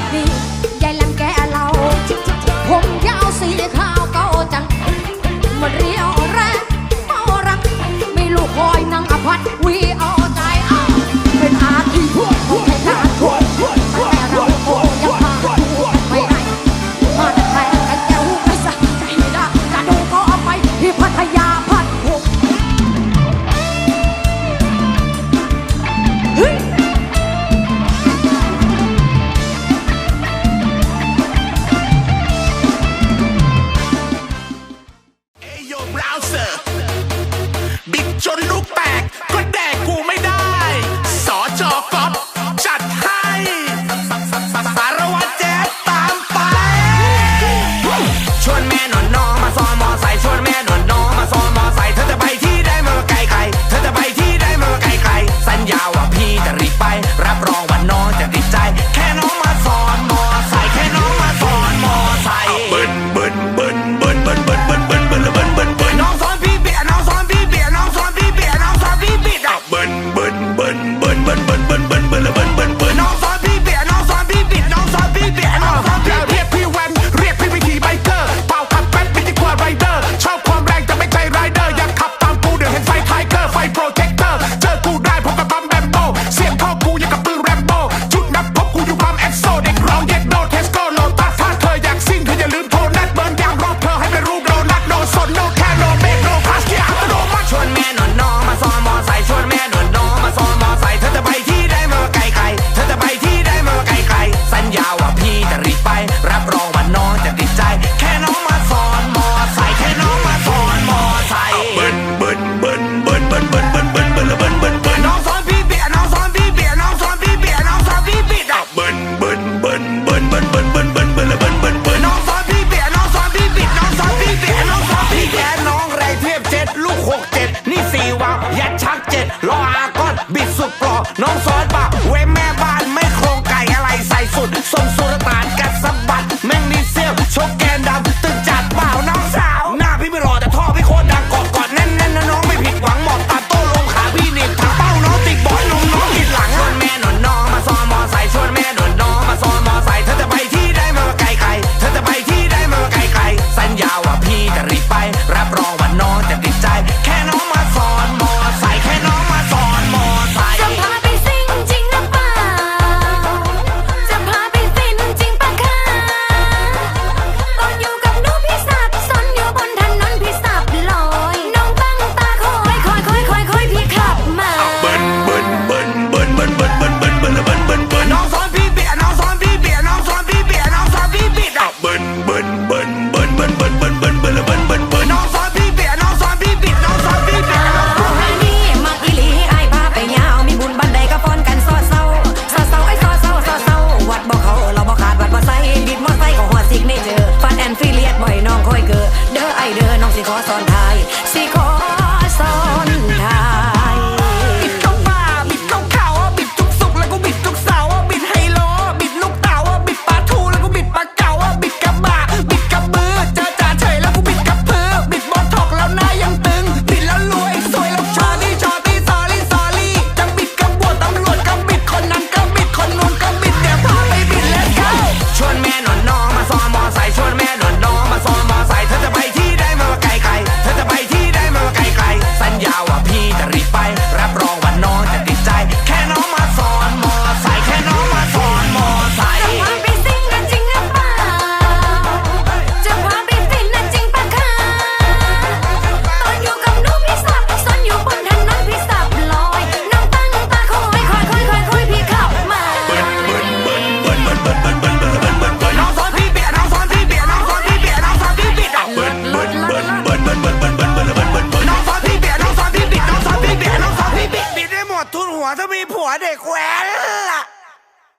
ดนี้ยายลำแก่เรา ผมยาวสีขาวเก่าจังมาเรียวแรงเมารังไม่ลูกคอยนั่งอพัดวีอา